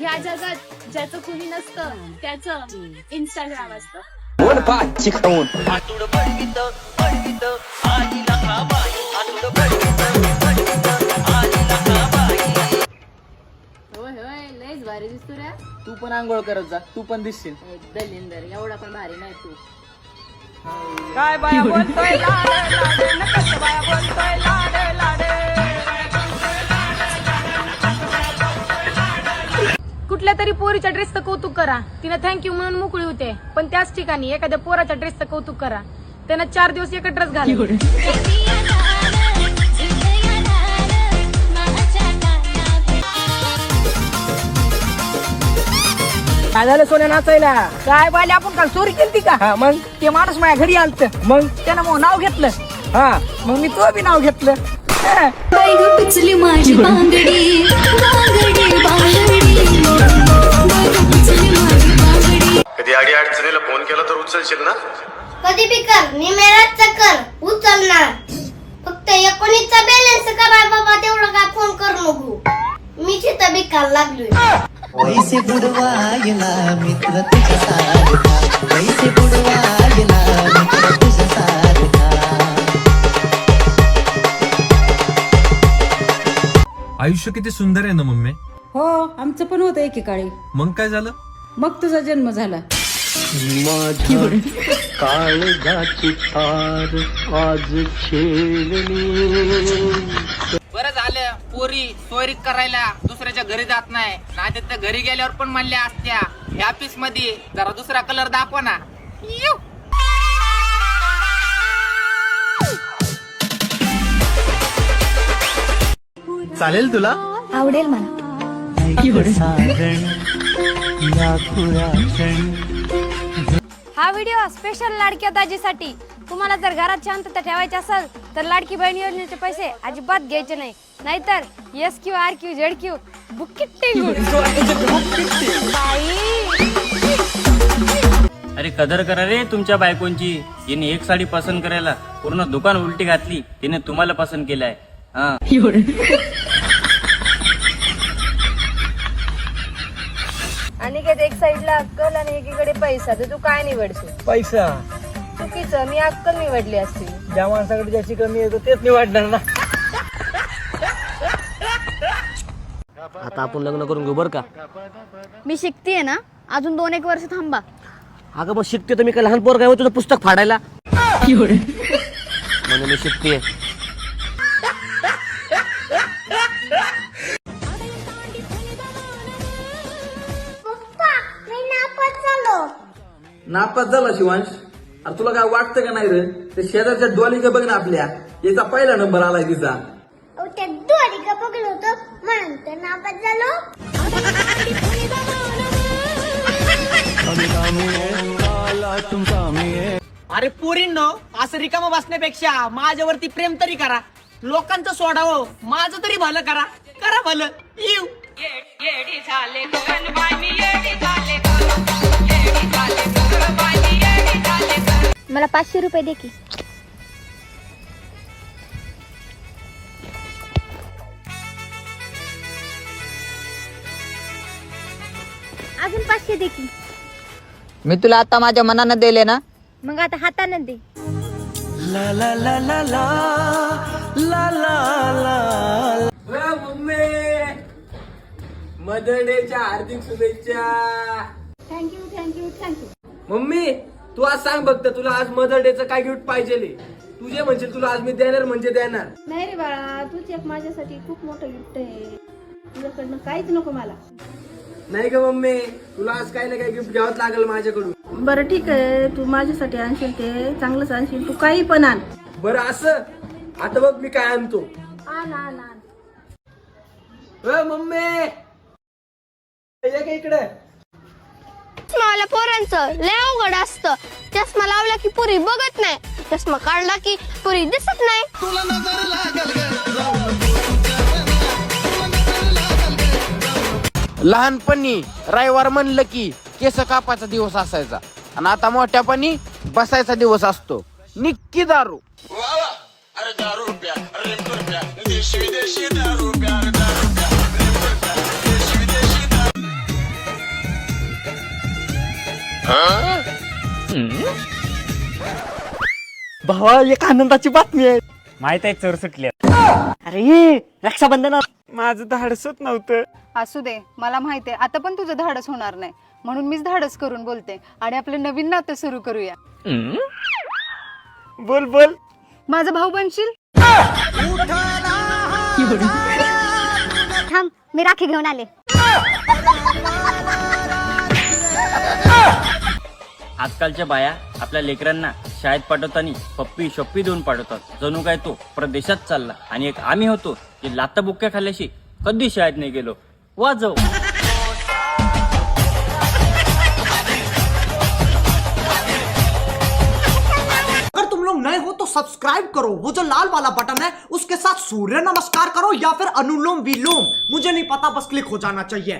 ह्या जगात ज्याचं कुणी नसतं त्याचं इंस्टाग्राम असतं. होय होय लयच भारी दिसतो रे. तू पण आंघोळ करत जा तू पण दिसशील. दलिंदर एवढा पण भारी नाही तू. काय बाया बोलतोय? लाड लाड नकस बाया बोलतोय. लाड कुठल्या तरी पोरीच्या ड्रेसचं कौतुक करा. तिनं थँक्यू म्हणून मोकळी होते. पण त्याच ठिकाणी एखाद्या पोराच्या ड्रेसचं कौतुक करा. त्यानं चार दिवस एक ड्रेस घाल काय झालं सोन्या नाचायला? काय बायले आपण काल चोरी केली का? हा मग? ते माणूस माझ्या घरी आलत. मग? त्यानं मग नाव घेतलं. हा. मग मी तो बी नाव घेतलं. हा. पिचली माझी बांगडी बांगडी. अडी अडचणीला फोन केला तर उचलशील ना? कधी बी कर. मी मेराजचा कर. उचलणार. फक्त एकोणीसचा बॅलन्स का बाय बाबा? तेवढं काय फोन कर नको मी तिथं बिकायला लागलोय. पैसे बुडवायला मित्र तुझ्या सारखा. पैसे बुडवायला मित्र तुझ्या सारखा. आयुष्य किती सुंदर आहे ना मम्मी? हो आमचं पण होतं एकेकाळी. मग काय झालं? मग तुझा जन्म झाला. बरं झालं. पोरी चोरी करायला दुसऱ्याच्या घरी जात नाही. नाही तर त्या घरी गेल्यावर पण म्हणल्या असत्या ह्या पीसमध्ये जरा दुसरा कलर दाखवा ना. चालेल तुला? आवडेल मला. हा व्हिडिओ स्पेशल लाडक्या दाजीसाठी. तुम्हाला जर घरात शांतता ठेवायची असेल तर लाडकी बहीण योजनेचे पैसे अजिबात घ्यायचे नाही. नाहीतर S Q R Q Z Q अरे कदर करा रे तुमच्या बायकोंची. हिने एक साडी पसंत करायला पूर्ण दुकान उलटी घातली. तिने तुम्हाला पसंत केलाय. हा. आणि एक साईडला अक्कल आणि एकीकडे पैसा. तर तू काय निवडशील? पैसा. चुकीचं. मी अक्कल निवडली असती. ज्या माणसाकडे ज्याची कमी येतो तेच निवडणार ना. आता आपण लग्न करून घेऊ बरं का? मी शिकतीये ना. अजून दोन एक वर्ष थांबा. अगं मग शिकते तर मी काय लहान पोर काय तुझं पुस्तक फाडायला? म्हणून मी शिकते नापास झाला शिवांश. अरे तुला काय वाटतं का नाही रे? ते शेजारच्या डॉली का बघ ना आपल्या. याचा पहिला नंबर आलाय तिचा. अहो, त्या दोरी का बघलं होतं. म्हणून तर नापास झालो. अरे पोरींनो असं रिकाम बसण्यापेक्षा माझ्यावरती प्रेम तरी करा. लोकांचं सोडावं माझं तरी भलं करा. करा भलं. येऊ. मला पाचशे रुपये दे की. अजून पाचशे दे की. मी तुला आता माझ्या मनानं दिले ना? मग आता हातानं दे. मदर डे हार्दिक शुभेच्छा. Thank you thank you thank you mummy तू आज सांग बघत तुला आज मदर डेचं काय गिफ्ट पाहिजे तू जे म्हणशील तुला आज मी देणार म्हणजे देणार. नाही रे बाळा तूच एक माझ्यासाठी खूप मोठं गिफ्ट आहे. तुझ्याकडनं काहीच नको मला. नाही का मम्मी तुला आज काही ना काही गिफ्ट घ्यावंच लागेल माझ्याकडून. बरं ठीक आहे तू माझ्यासाठी आणशील ते चांगलंच आणशील तू काही पण आण. बरं असं? आता बघ मी काय आणतो. आण आण आण. अ, मम्मी! इकडे. चष्मावाल्या पोरांचं. लय अवघड असतं. चष्मा लावला की पुरी बघत नाही. चष्मा काढला की पुरी दिसत नाही. लहानपणी रविवार म्हणलं की केस कापाचा दिवस असायचा. आणि आता मोठ्यापणी बसायचा दिवस असतो. निक्की दारू. भावा एक आनंदाची बातमी आहे. माहीत आहे चोर सुटले. अरे रक्षाबंधनात माझं धाडसच नव्हतं. असू दे मला माहिती आहे. आता पण तुझं धाडस होणार नाही. म्हणून मीच धाडस करून बोलते आणि आपलं नवीन नातं सुरू करूया. बोल बोल. माझा भाऊ बनशील? थांब मी राखी घेऊन आले. आजकालच्या बाया आपल्या लेकरांना शाळेत पाठवताना पप्पी शप्पी देऊन पाठवतात. जणू काय तो प्रदेशात चालला. आणि एक आम्ही होतो जे लाता बुक्क्या खाल्ल्याशी कधी शाळेत नाही गेलो. वाजव अगर तुम लोग नए हो तो सब्सक्राइब करो। वो जो लाल वाला बटन है उसके साथ सूर्य नमस्कार करो या फिर अनुलोम विलोम। मुझे नहीं पता बस क्लिक हो जाना चाहिए।